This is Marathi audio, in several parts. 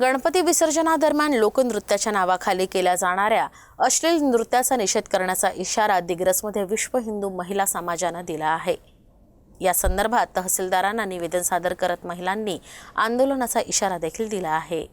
गणपती विसर्जनादरम्यान लोकनृत्याच्या नावाखाली केल्या जाणाऱ्या अश्लील नृत्याचा निषेध करण्याचा इशारा दिग्रसमध्ये विश्व हिंदू महिला समाजानं दिला आहे. या संदर्भात तहसीलदारांना निवेदन सादर करत महिलांनी आंदोलनाचा इशारा देखील दिला आहे.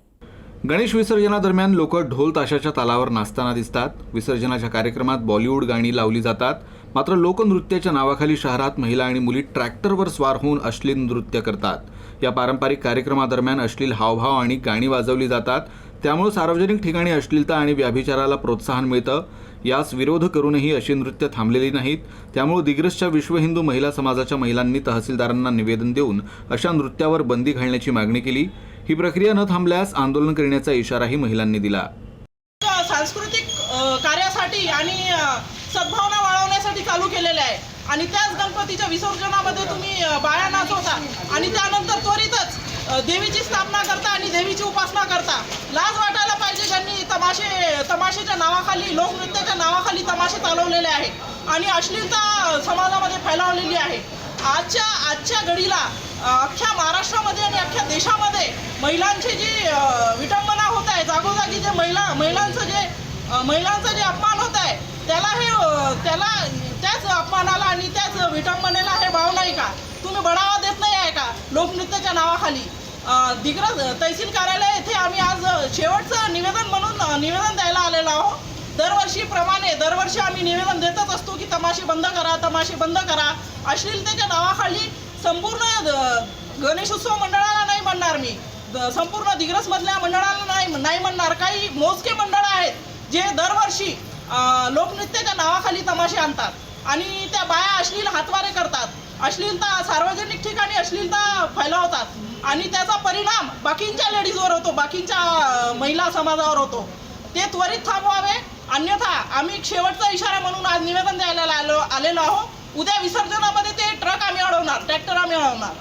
गणेश विसर्जनादरम्यान लोक ढोल ताशाच्या तालावर नाचताना दिसतात. विसर्जनाच्या कार्यक्रमात बॉलिवूड गाणी लावली जातात. मात्र लोकनृत्याच्या नावाखाली शहरात महिला आणि मुली ट्रॅक्टरवर स्वार होऊन अश्लील नृत्य करतात. या पारंपरिक कार्यक्रमादरम्यान अश्लील हावभाव आणि गाणी वाजवली जातात. त्यामुळे सार्वजनिक ठिकाणी अश्लीलता आणि व्याभिचाराला प्रोत्साहन मिळतं. यास विरोध करूनही अशी नृत्य थांबलेली नाहीत. त्यामुळे दिग्रसच्या विश्व हिंदू महिला समाजाच्या महिलांनी तहसीलदारांना निवेदन देऊन अशा नृत्यावर बंदी घालण्याची मागणी केली. ही प्रक्रिया न थांबल्यास आंदोलन करण्याचा इशाराही महिलांनी दिला. सांस्कृतिक कार्यासाठी आणि सद्भावना वाढवण्यासाठी चालू केलेले आहे. आणि त्याच गणपतीच्या विसर्जनामध्ये तुम्ही अ, बाया नाचवता. आणि त्यानंतर त्वरितच देवीची स्थापना करता आणि देवीची उपासना करता. लाज वाटायला पाहिजे ज्यांनी तमाशे तमाशेच्या नावाखाली लोकनृत्याच्या नावाखाली तमाशे चालवलेले आहे आणि अश्लीलता समाजामध्ये फैलावलेली आहे. आजच्या आजच्या घडीला अख्ख्या महाराष्ट्रामध्ये आणि अख्ख्या देशामध्ये महिलांची जी विटंबना होत आहे जागोजागी जे महिला महिलांचं जे महिलांचा जे अपमान होत आहे त्याला हे त्याला त्याच अपमानाला आणि त्याच विटंबनेला हे भाव नाही का? तुम्ही बढावा देत नाही आहे का? लोकनृत्याच्या नावाखाली. दिग्रज तहसील कार्यालय येथे आम्ही आज शेवटचं निवेदन म्हणून निवेदन द्यायला आलेलो आहोत. दरवर्षीप्रमाणे दरवर्षी आम्ही निवेदन देतच असतो की तमाशे बंद करा तमाशे बंद करा. अश्लीलतेच्या नावाखाली संपूर्ण गणेशोत्सव मंडळाला नाही म्हणणार मी. द- संपूर्ण दिग्रसमधल्या मंडळाला नाही नाही म्हणणार. काही मोजके मंडळ आहेत जे दरवर्षी लोकनृत्याच्या नावाखाली तमाशे आणतात. आणि त्या बाया अश्लील हातवारे करतात. अश्लीलता सार्वजनिक ठिकाणी अश्लीलता फैलावतात. आणि त्याचा परिणाम बाकींच्या लेडीजवर होतो बाकींच्या महिला समाजावर होतो. ते त्वरित थांबवावे. अन्यथा आम्ही शेवटचा इशारा म्हणून आज निवेदन द्यायला आलो आलेलो आहोत. उद्या विसर्जनामध्ये ते ट्रक आम्ही अडवणार ट्रॅक्टर आम्ही अडवणार.